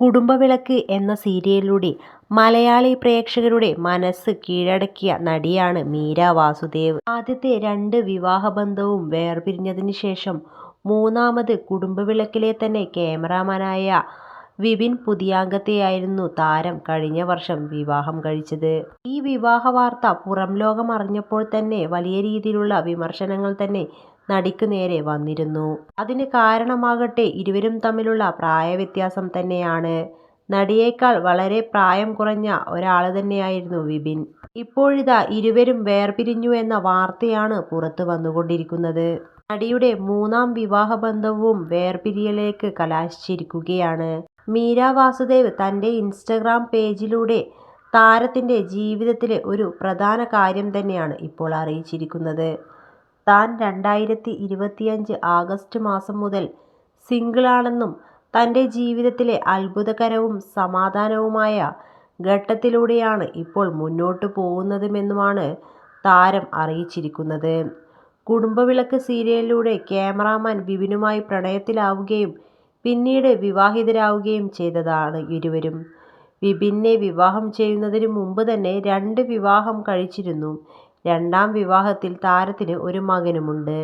കുടുംബവിളക്ക് എന്ന സീരിയലിലൂടെ മലയാളി പ്രേക്ഷകരുടെ മനസ്സ് കീഴടക്കിയ നടിയാണ് മീര വാസുദേവ്. ആദ്യത്തെ രണ്ട് വിവാഹബന്ധവും വേർപിരിഞ്ഞതിന് ശേഷം മൂന്നാമത് കുടുംബവിളക്കിലെ തന്നെ ക്യാമറാമാനായ വിപിൻ പുതിയാങ്കത്തെയായിരുന്നു താരം കഴിഞ്ഞ വർഷം വിവാഹം കഴിച്ചത്. ഈ വിവാഹ വാർത്ത പുറം ലോകം അറിഞ്ഞപ്പോൾ തന്നെ വലിയ രീതിയിലുള്ള വിമർശനങ്ങൾ തന്നെ നടിക്ക് നേരെ വന്നിരുന്നു. അതിന് കാരണമാകട്ടെ ഇരുവരും തമ്മിലുള്ള പ്രായവ്യത്യാസം തന്നെയാണ്. നടിയേക്കാൾ വളരെ പ്രായം കുറഞ്ഞ ഒരാൾ തന്നെയായിരുന്നു വിപിൻ. ഇപ്പോഴിതാ ഇരുവരും വേർപിരിഞ്ഞു എന്ന വാർത്തയാണ് പുറത്തു വന്നുകൊണ്ടിരിക്കുന്നത്. നടിയുടെ മൂന്നാം വിവാഹ ബന്ധവും വേർപിരിയലിലേക്ക് കലാശിച്ചിരിക്കുകയാണ്. മീര വാസുദേവ് തന്റെ ഇൻസ്റ്റഗ്രാം പേജിലൂടെ താരത്തിന്റെ ജീവിതത്തിലെ ഒരു പ്രധാന കാര്യം തന്നെയാണ് ഇപ്പോൾ അറിയിച്ചിരിക്കുന്നത്. താൻ രണ്ടായിരത്തി ഇരുപത്തിയഞ്ച് ആഗസ്റ്റ് മാസം മുതൽ സിംഗിളാണെന്നും തന്റെ ജീവിതത്തിലെ അത്ഭുതകരവും സമാധാനവുമായ ഘട്ടത്തിലൂടെയാണ് ഇപ്പോൾ മുന്നോട്ട് പോകുന്നതുമെന്നുമാണ് താരം അറിയിച്ചിരിക്കുന്നത്. കുടുംബവിളക്ക് സീരിയലിലൂടെ ക്യാമറാമാൻ വിപിനുമായി പ്രണയത്തിലാവുകയും പിന്നീട് വിവാഹിതരാവുകയും ചെയ്തതാണ് ഇരുവരും. വിപിനെ വിവാഹം ചെയ്യുന്നതിന് മുമ്പ് തന്നെ രണ്ട് വിവാഹം കഴിച്ചിരുന്നു. രണ്ടാം വിവാഹത്തിൽ താരത്തിന് ഒരു മകനുമുണ്ട്.